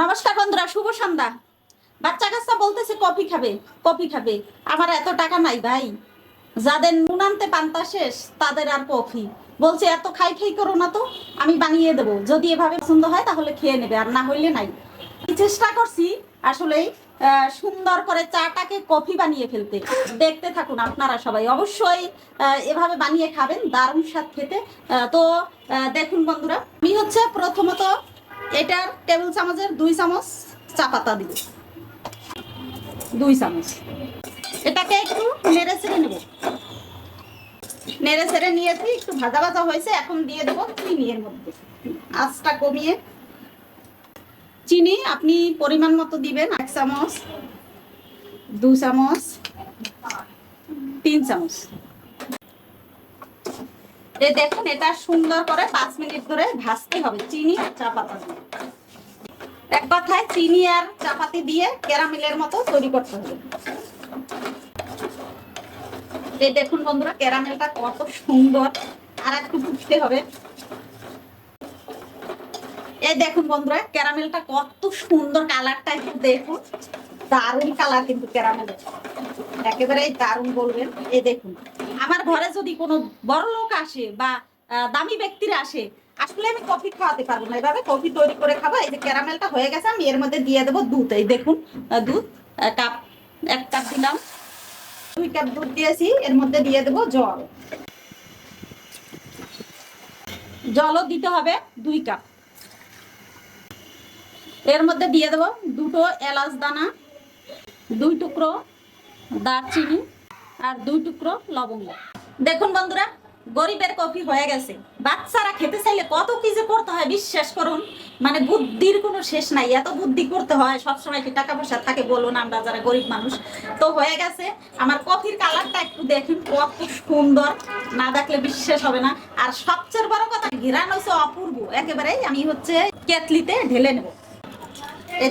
নমস্কার বন্ধুরা শুভ সন্ধ্যা। বাচ্চা কাচ্চা বলতেছে কফি খাবে কফি খাবে। আমার এত টাকা নাই ভাই। যাদের নুন আনতে পান্তা শেষ তাদের আর কফি। বলছে এত খাই খাই করো না তো আমি বানিয়ে দেবো। যদি এভাবে পছন্দ হয় তাহলে খেয়ে নেবে আর না হইলে নাই। চেষ্টা করছি আসলে আহ, সুন্দর করে চাটাকে কফি বানিয়ে ফেলতে। দেখতে থাকুন আপনারা সবাই। অবশ্যই এভাবে বানিয়ে খাবেন দারুণ স্বাদ খেতে। তো দেখুন বন্ধুরা আমি হচ্ছে প্রথমত এটার টেবিল চামচের দুই চামচ চা পাতা দিব। দুই চামচ। এটাকে একটু নেড়ে ছেড়ে নেব। নেড়ে ছেড়ে নিয়েছি, একটু ভাজা ভাজা হয়েছে, এখন দিয়ে দেবো চিনি এর মধ্যে। আঁচটা কমিয়ে। চিনি আপনি পরিমাণ মতো দিবেন, এক চামচ, দু চামচ, তিন চামচ। এই দেখুন, এটা সুন্দর করে পাঁচ মিনিট ধরে ভাজতে হবে, চিনি আর চা পাতা এক কথায় চিনি আর চাপাতি দিয়ে ক্যারামেলের মতো তৈরি করতে হবে। এই দেখুন বন্ধুরা, ক্যারামেলটা কত সুন্দর, আর একটু ফুটতে হবে। এই দেখুন বন্ধুরা, ক্যারামেলটা কত সুন্দর কালারটা একটু দেখুন। দারুণ কালার কিন্তু ক্যারামেলের। একেবারে দারুণ বলবেন। এই দেখুন। আমার ঘরে যদি কোনো বড় লোক আসে বা দামি ব্যক্তিরা আসে, আসলে আমি কফি খাওয়াতে পারব না। এভাবে কফি তৈরি করে খাব। এই যে ক্যারামেলটা হয়ে গেছে, আমি এর মধ্যে দিয়ে দেবো দুধ। এই দেখুন দুধ কাপ এক কাপ দিলাম। দুই কাপ দুধ দিয়েছি, এর মধ্যে দিয়ে দেবো জল। জলও দিতে হবে, দুই কাপ এর মধ্যে দিয়ে দেবো দুটো এলাচ দানা, দুই টুকরো দারচিনি আর দুই টুকরো লবঙ্গ। দেখুন বন্ধুরা, গরিবের কফি হয়ে গেছে। বাচ্চারা খেতে চাইলে কত কি যে করতে হয়, বিশ্বাস করুন। মানে বুদ্ধির কোনো শেষ নাই, এত বুদ্ধি করতে হয়। সবসময় কি টাকা পয়সা থাকে বলুন আমরা যারা গরিব মানুষ। তো হয়ে গেছে। আমার কফির কালারটা একটু দেখুন, কত সুন্দর। না দেখলে বিশ্বাস হবে না। আর সবচেয়ে বড় কথা ঘিরান হচ্ছে অপূর্ব। একেবারেই আমি হচ্ছে কেতলিতে ঢেলে নেব।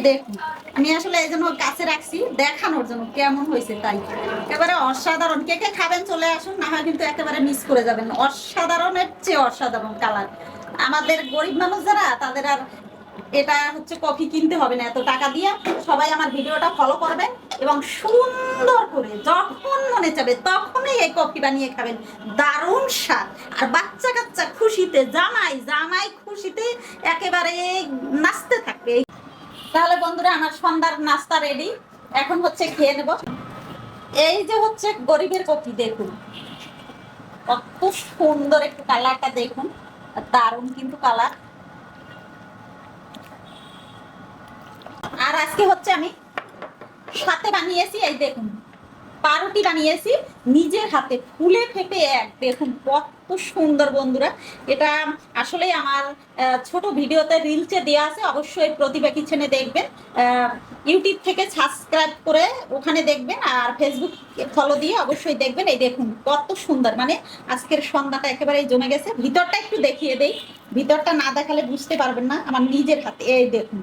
দেখুন আমি আসলে এই জন্য কাছে রাখছি, দেখানোর জন্য কেমন হয়েছে তাই। একেবারে অসাধারণ। কে কে খাবেন চলে আসুন, না হয় কিন্তু একেবারে মিস করে যাবেন। অসাধারণের চেয়ে অসাধারণ কালার আমাদের গরিব মানুষ যারা, তাদের আর এটা হচ্ছে কফি কিনতে হবে না। এত টাকা দিয়ে সবাই আমার ভিডিওটা ফলো করবেন এবং সুন্দর করে যখন মনে চাবে তখনই এই কফি বানিয়ে খাবেন। দারুণ স্বাদ। আর বাচ্চা কাচ্চা খুশিতে, জামাই জামাই খুশিতে একেবারে নাচতে থাকবে। তাহলে বন্ধুরা, আমার সন্ধ্যার নাস্তা রেডি এখন হচ্ছে খেয়ে নেব। এই যে হচ্ছে গরিবের কপি, দেখুন। কত সুন্দর একটু কালারটা দেখুন। দারুণ কিন্তু কালার। আর আজকে হচ্ছে আমি সাথে বানিয়েছি, এই দেখুন। পাউরুটি বানিয়েছি, নিজের হাতে ফুলে ফেপে এক। দেখুন, কত সুন্দর বন্ধুরা। এটা আসলে আমার ছোট ভিডিওতে রিলসে দেওয়া আছে, অবশ্যই প্রতিভা কিচেনে দেখবেন। ইউটিউব থেকে সাবস্ক্রাইব করে ওখানে দেখবেন, আর ফেসবুক ফলো দিয়ে অবশ্যই দেখবেন। এই দেখুন, কত সুন্দর। মানে আজকের সন্ধ্যাটা একেবারে জমে গেছে। ভিতরটা একটু দেখিয়ে দেই। ভিতরটা না দেখালে বুঝতে পারবেন না, আমার নিজের হাতে। এই দেখুন,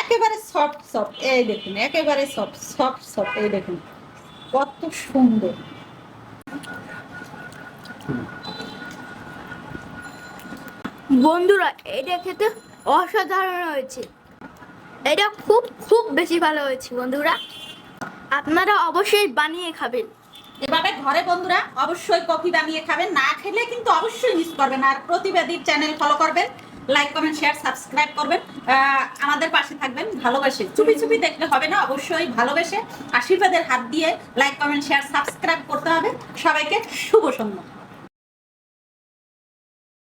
একেবারে সফট সফট এই দেখুন, একেবারে সফট সফট সফট এই দেখুন। কত সুন্দর। বন্ধুরা এটা খেতে অসাধারণ হয়েছে। এটা খুব খুব বেশি ভালো হয়েছে বন্ধুরা। আপনারা অবশ্যই বানিয়ে খাবেন। এভাবে ঘরে বন্ধুরা অবশ্যই কফি বানিয়ে খাবেন। না খেলে কিন্তু অবশ্যই মিস করবেন। আর প্রতিবাদীর চ্যানেল ফলো করবেন। লাইক কমেন্ট শেয়ার সাবস্ক্রাইব করবেন। আমাদের পাশে থাকবেন। ভালোবাসে। চুপি চুপি দেখলে হবে না, অবশ্যই ভালোবেসে। আশীর্বাদের হাত দিয়ে লাইক কমেন্ট শেয়ার সাবস্ক্রাইব করতে হবে। সবাইকে শুভ সন্ধ্যা।